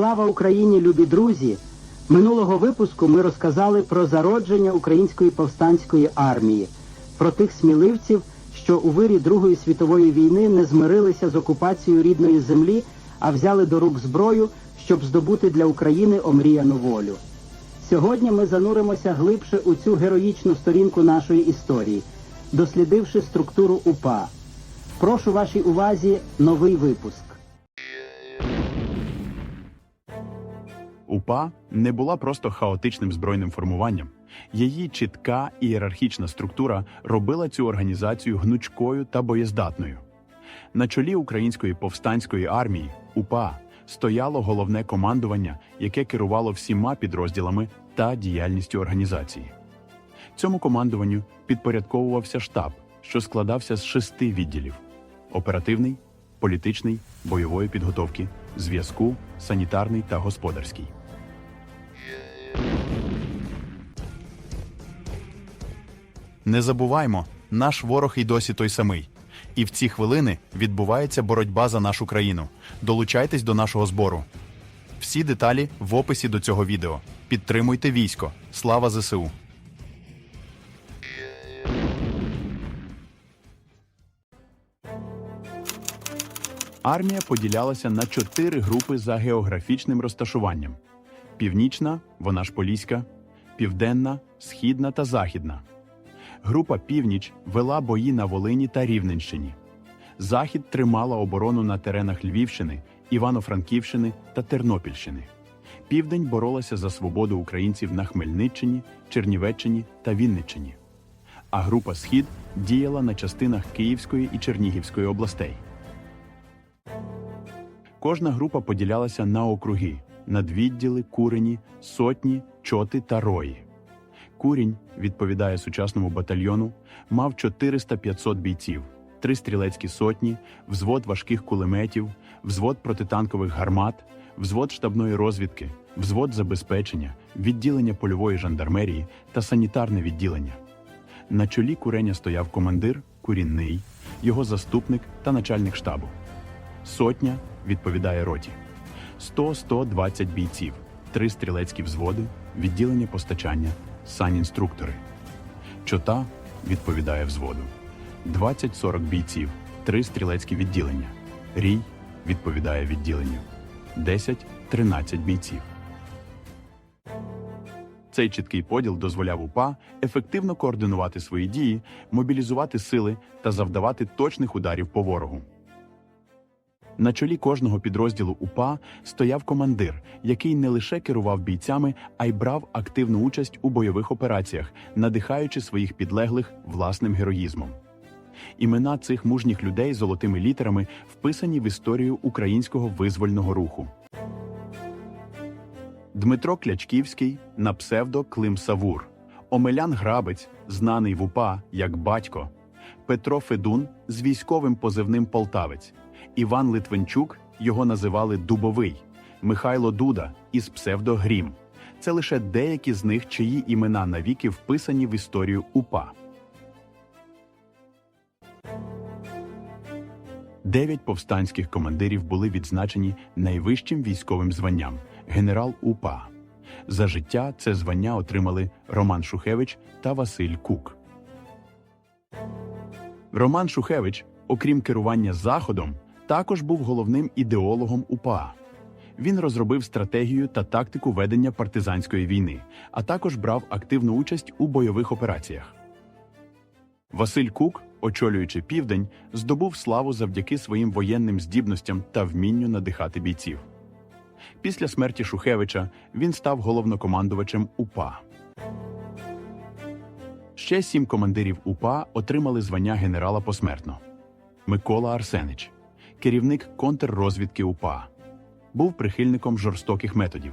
Слава Україні, любі друзі! Минулого випуску ми розказали про зародження української повстанської армії, про тих сміливців, що у вирі Другої світової війни не змирилися з окупацією рідної землі, а взяли до рук зброю, щоб здобути для України омріяну волю. Сьогодні ми зануримося глибше у цю героїчну сторінку нашої історії, дослідивши структуру УПА. Прошу вашій увазі новий випуск. УПА не була просто хаотичним збройним формуванням. Її чітка ієрархічна структура робила цю організацію гнучкою та боєздатною. На чолі української повстанської армії УПА стояло головне командування, яке керувало всіма підрозділами та діяльністю організації. Цьому командуванню підпорядковувався штаб, що складався з шести відділів: оперативний, політичний, бойової підготовки, зв'язку, санітарний та господарський. Не забуваймо, наш ворог і досі той самий. І в ці хвилини відбувається боротьба за нашу країну. Долучайтесь до нашого збору. Всі деталі в описі до цього відео. Підтримуйте військо. Слава ЗСУ! Армія поділялася на чотири групи за географічним розташуванням: північна, вона ж Поліська, південна, східна та західна. Група Північ вела бої на Волині та Рівненщині. Захід тримала оборону на теренах Львівщини, Івано-Франківщини та Тернопільщини. Південь боролася за свободу українців на Хмельниччині, Чернівеччині та Вінниччині. А група Схід діяла на частинах Київської і Чернігівської областей. Кожна група поділялася на округи, надвідділи, курені, сотні, чоти та рої. Курінь, відповідає сучасному батальйону, мав 400-500 бійців, три стрілецькі сотні, взвод важких кулеметів, взвод протитанкових гармат, взвод штабної розвідки, взвод забезпечення, відділення польової жандармерії та санітарне відділення. На чолі куреня стояв командир, курінний, його заступник та начальник штабу. Сотня відповідає роті. 100-120 бійців, три стрілецькі взводи, відділення постачання, санінструктори. Чота відповідає взводу. 20-40 бійців, три стрілецькі відділення. Рій відповідає відділенню. 10-13 бійців. Цей чіткий поділ дозволяв УПА ефективно координувати свої дії, мобілізувати сили та завдавати точних ударів по ворогу. На чолі кожного підрозділу УПА стояв командир, який не лише керував бійцями, а й брав активну участь у бойових операціях, надихаючи своїх підлеглих власним героїзмом. Імена цих мужніх людей золотими літерами вписані в історію українського визвольного руху. Дмитро Клячківський на псевдо Клим Савур, Омелян Грабець, знаний в УПА як батько, Петро Федун з військовим позивним Полтавець, Іван Литвинчук його називали Дубовий, Михайло Дуда із псевдо Грім. Це лише деякі з них, чиї імена навіки вписані в історію УПА. Дев'ять повстанських командирів були відзначені найвищим військовим званням генерал УПА. За життя це звання отримали Роман Шухевич та Василь Кук. Роман Шухевич, окрім керування Заходом, також був головним ідеологом УПА. Він розробив стратегію та тактику ведення партизанської війни, а також брав активну участь у бойових операціях. Василь Кук, очолюючи південь, здобув славу завдяки своїм воєнним здібностям та вмінню надихати бійців. Після смерті Шухевича він став головнокомандувачем УПА. Ще сім командирів УПА отримали звання генерала посмертно. Микола Арсенич, керівник контррозвідки УПА, був прихильником жорстоких методів,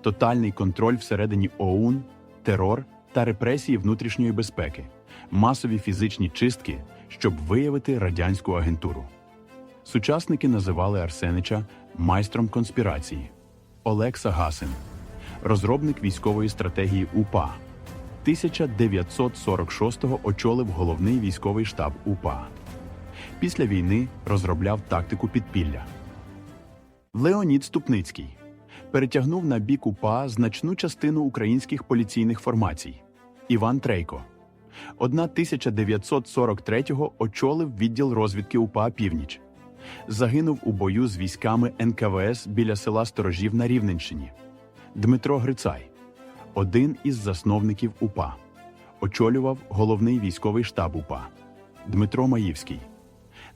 тотальний контроль всередині ОУН, терор та репресії внутрішньої безпеки, масові фізичні чистки, щоб виявити радянську агентуру. Сучасники називали Арсенича майстром конспірації. Олег Сагасин, розробник військової стратегії УПА. 1946-го очолив головний військовий штаб УПА. Після війни розробляв тактику підпілля. Леонід Ступницький, перетягнув на бік УПА значну частину українських поліційних формацій. Іван Трейко. 1943-го очолив відділ розвідки УПА Північ. Загинув у бою з військами НКВС біля села Сторожів на Рівненщині. Дмитро Грицай, один із засновників УПА. Очолював головний військовий штаб УПА. Дмитро Маївський,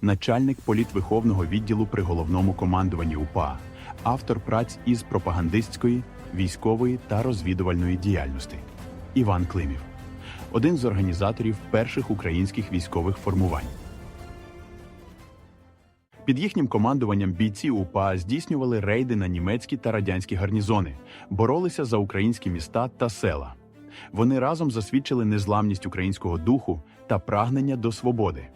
начальник політвиховного відділу при головному командуванні УПА, автор праць із пропагандистської, військової та розвідувальної діяльності. Іван Климів, один з організаторів перших українських військових формувань. Під їхнім командуванням бійці УПА здійснювали рейди на німецькі та радянські гарнізони, боролися за українські міста та села. Вони разом засвідчили незламність українського духу та прагнення до свободи.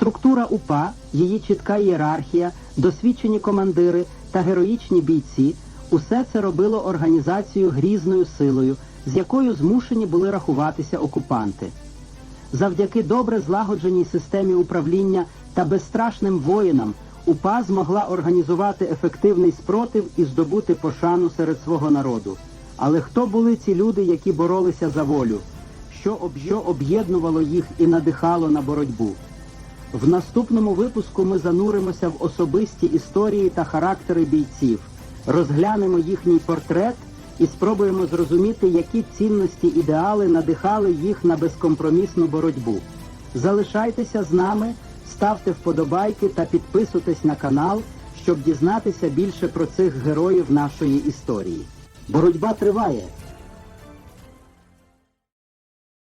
Структура УПА, її чітка ієрархія, досвідчені командири та героїчні бійці усе це робило організацію грізною силою, з якою змушені були рахуватися окупанти. Завдяки добре злагодженій системі управління та безстрашним воїнам УПА змогла організувати ефективний спротив і здобути пошану серед свого народу. Але хто були ці люди, які боролися за волю? Що об'єднувало їх і надихало на боротьбу? В наступному випуску ми зануримося в особисті історії та характери бійців, розглянемо їхній портрет і спробуємо зрозуміти, які цінності ідеали надихали їх на безкомпромісну боротьбу. Залишайтеся з нами, ставте вподобайки та підписуйтесь на канал, щоб дізнатися більше про цих героїв нашої історії. Боротьба триває.